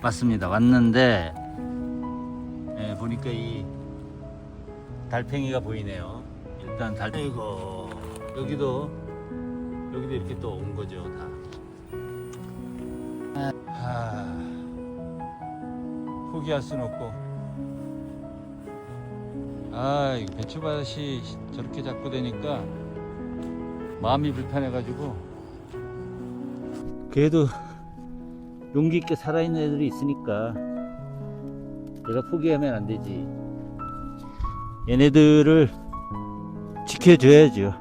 맞습니다. 왔는데 예, 보니까 이 달팽이가 보이네요. 일단 달팽이고 여기도 여기도 이렇게 또 온 거죠 다. 하, 포기할 순 없고. 아, 이 배추밭이 저렇게 자꾸 되니까 마음이 불편해가지고. 그래도 용기 있게 살아있는 애들이 있으니까 내가 포기하면 안 되지. 얘네들을 지켜줘야죠.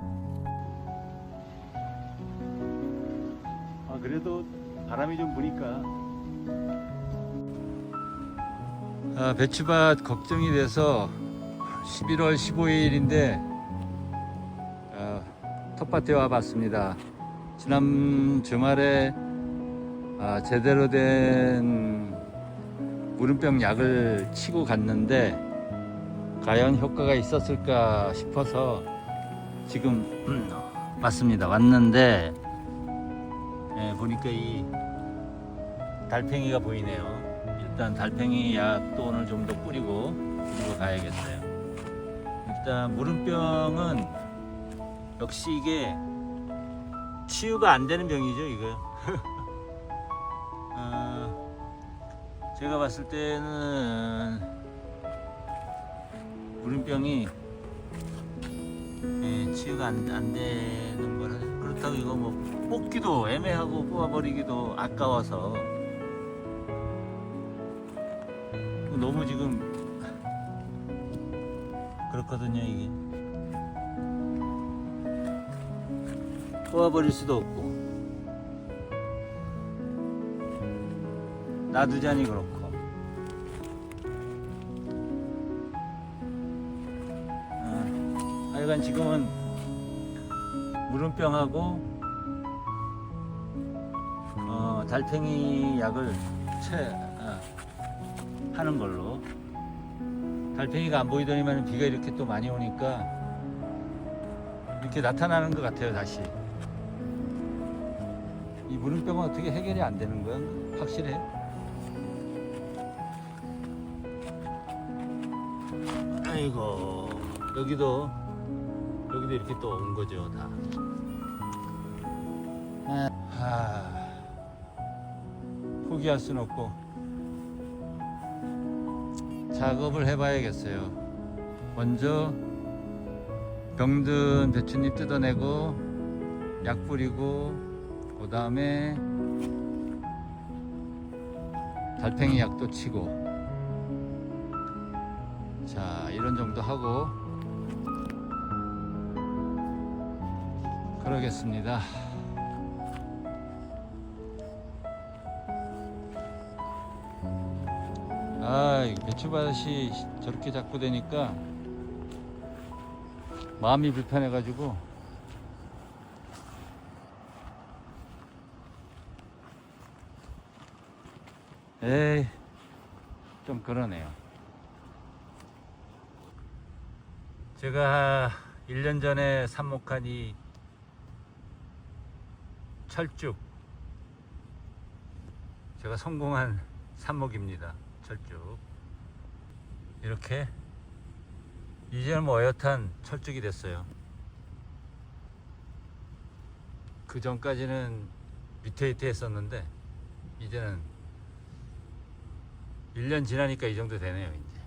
아, 그래도 바람이 좀 부니까. 아, 배추밭 걱정이 돼서 11월 15일인데 아, 텃밭에 와봤습니다. 지난 주말에 아, 제대로 된 무름병 약을 치고 갔는데 과연 효과가 있었을까 싶어서 지금 맞습니다. 왔는데 예, 보니까 이 달팽이가 보이네요. 일단 달팽이 약도 오늘 좀 더 뿌리고 그리고 가야겠어요. 일단 무름병은 역시 이게 치유가 안 되는 병이죠, 이거. 어, 제가 봤을 때는 무름병이 예, 치유가 안, 안 되는 거라 그렇다고 이거 뭐 뽑기도 애매하고 뽑아버리기도 아까워서. 너무 지금 그렇거든요 이게. 뽑아버릴 수도 없고 놔두자니 그렇고. 어, 하여간 지금은 무름병하고 어, 달팽이 약을 채 어, 하는 걸로. 달팽이가 안 보이더니만 비가 이렇게 또 많이 오니까 이렇게 나타나는 것 같아요 다시. 이 무름병은 어떻게 해결이 안 되는 거야 확실해 아이고 여기도 여기도 이렇게 또 온 거죠 다. 하, 포기할 순 없고. 작업을 해봐야겠어요. 먼저 병든 배춧잎 뜯어내고 약 뿌리고 그 다음에 달팽이 약도 치고. 자 이런 정도 하고 그러겠습니다. 아, 이 배추밭이 저렇게 자꾸 되니까 마음이 불편해가지고 에이, 좀 그러네요. 제가 1년 전에 삽목한 이 철쭉 제가 성공한 삽목입니다. 철쭉 이렇게 이제는 뭐 어엿한 철쭉이 됐어요. 그 전까지는 위태위태 했었는데 이제는 1년 지나니까 이 정도 되네요 이제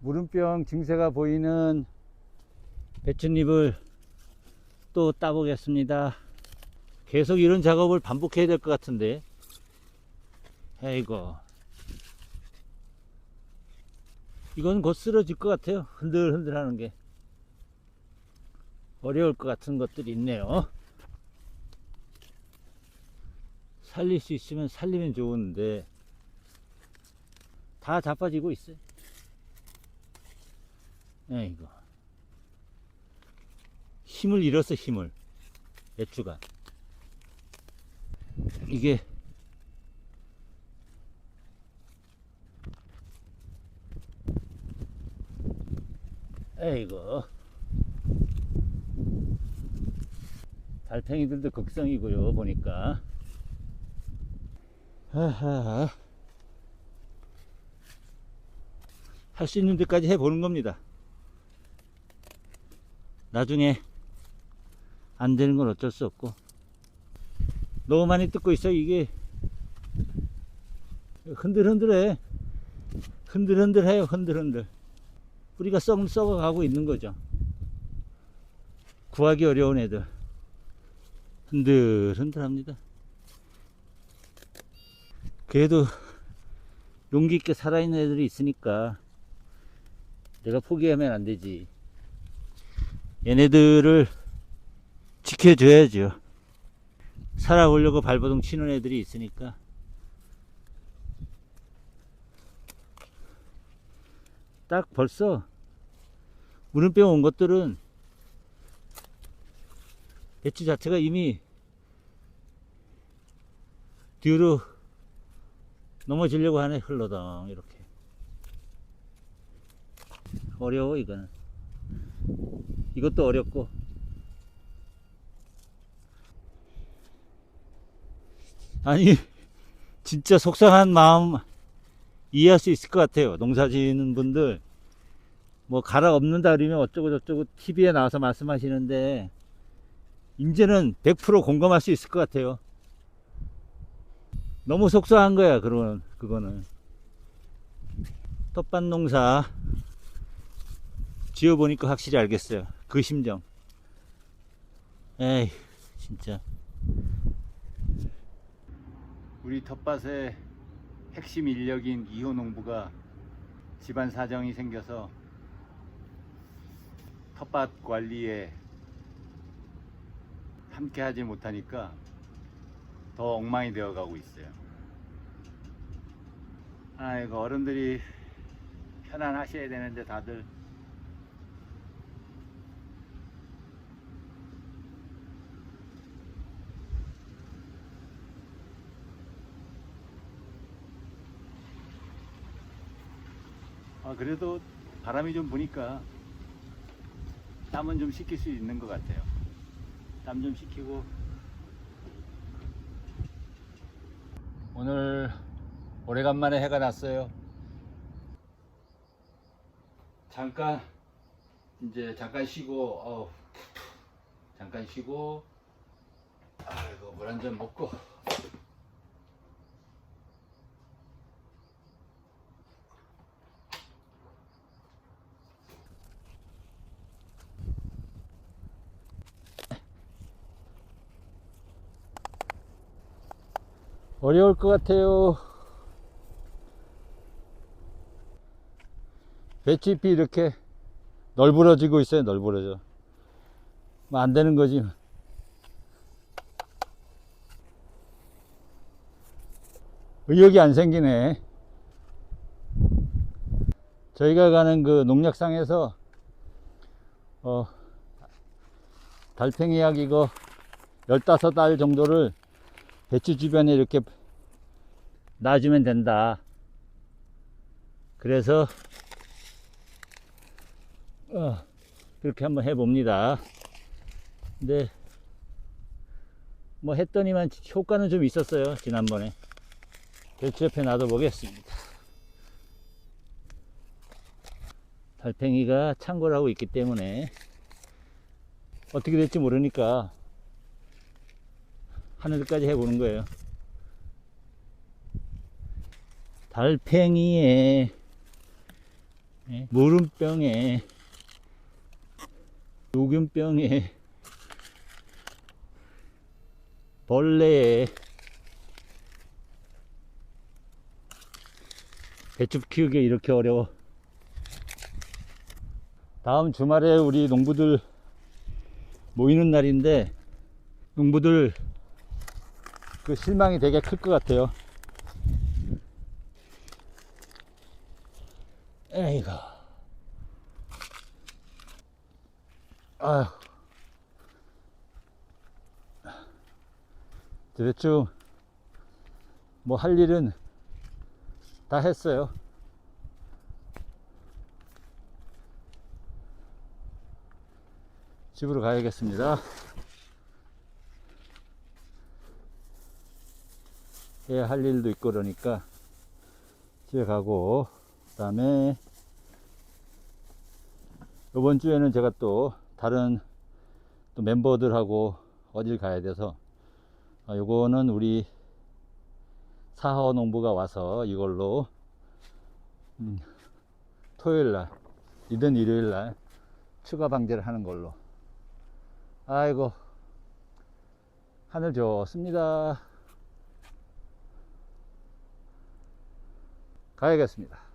무름병 증세가 보이는 배춧잎을 또 따보겠습니다. 계속 이런 작업을 반복해야 될 것 같은데. 아이고. 이건 곧 쓰러질 것 같아요. 흔들흔들 하는 게. 어려울 것 같은 것들이 있네요. 살릴 수 있으면 살리면 좋은데 다 자빠지고 있어요 아이고 힘을 잃었어 힘을. 배추가. 이게 에이고 달팽이들도 극성이고요 보니까. 하하. 할 수 있는 데까지 해보는 겁니다 나중에 안 되는 건 어쩔 수 없고. 너무 많이 뜯고 있어 이게. 흔들흔들해. 흔들흔들해요 흔들흔들. 뿌리가 썩 썩어가고 있는 거죠. 구하기 어려운 애들. 흔들흔들합니다. 그래도 용기 있게 살아있는 애들이 있으니까 내가 포기하면 안 되지 얘네들을 지켜줘야죠. 살아보려고 발버둥 치는 애들이 있으니까. 딱 벌써 물음병 온 것들은 배추 자체가 이미 뒤로 넘어지려고 하네 흘러덩 이렇게. 어려워 이거는 이것도 어렵고. 아니 진짜 속상한 마음 이해할 수 있을 것 같아요. 농사 지는 분들. 뭐 갈아 엎는다 그러면 어쩌고 저쩌고 TV에 나와서 말씀하시는데 이제는 100% 공감할 수 있을 것 같아요. 너무 속상한 거야 그런 그거는. 텃밭 농사 지어보니까 확실히 알겠어요 그 심정 에이 진짜 우리 텃밭의 핵심 인력인 이호 농부가 집안 사정이 생겨서 텃밭 관리에 함께 하지 못하니까 더 엉망이 되어 가고 있어요. 아이고 어른들이 편안하셔야 되는데 다들 아 그래도 바람이 좀 부니까 땀은 좀 식힐 수 있는 것 같아요. 땀 좀 식히고 오늘 오래간만에 해가 났어요. 잠깐 이제 잠깐 쉬고 어우, 잠깐 쉬고 아이고 물 한 잔 먹고 어려울 것 같아요. 배추잎이 이렇게 널브러지고 있어요, 널브러져. 뭐 안 되는 거지. 의욕이 안 생기네. 저희가 가는 그 농약상에서, 어, 달팽이약 이거 15알 정도를 배추 주변에 이렇게 놔주면 된다. 그래서 어, 그렇게 한번 해봅니다. 근데 뭐 했더니만 효과는 좀 있었어요. 지난번에 배추 옆에 놔둬 보겠습니다. 달팽이가 창궐 하고 있기 때문에 어떻게 될지 모르니까 하늘까지 해보는 거예요. 달팽이에 예, 물음병에 요균병에 벌레에 배추 키우기 이렇게 어려워. 다음 주말에 우리 농부들 모이는 날인데 농부들 그 실망이 되게 클 것 같아요. 에이구. 아휴. 대충 뭐 할 일은 다 했어요. 집으로 가야겠습니다. 할 일도 있고 그러니까 집에 가고 그 다음에 이번 주에는 제가 또 다른 또 멤버들하고 어딜 가야 돼서 아, 요거는 우리 사하 농부가 와서 이걸로 음, 토요일 날 이든 일요일 날 추가 방제를 하는 걸로. 아이고 하늘 좋습니다 가야겠습니다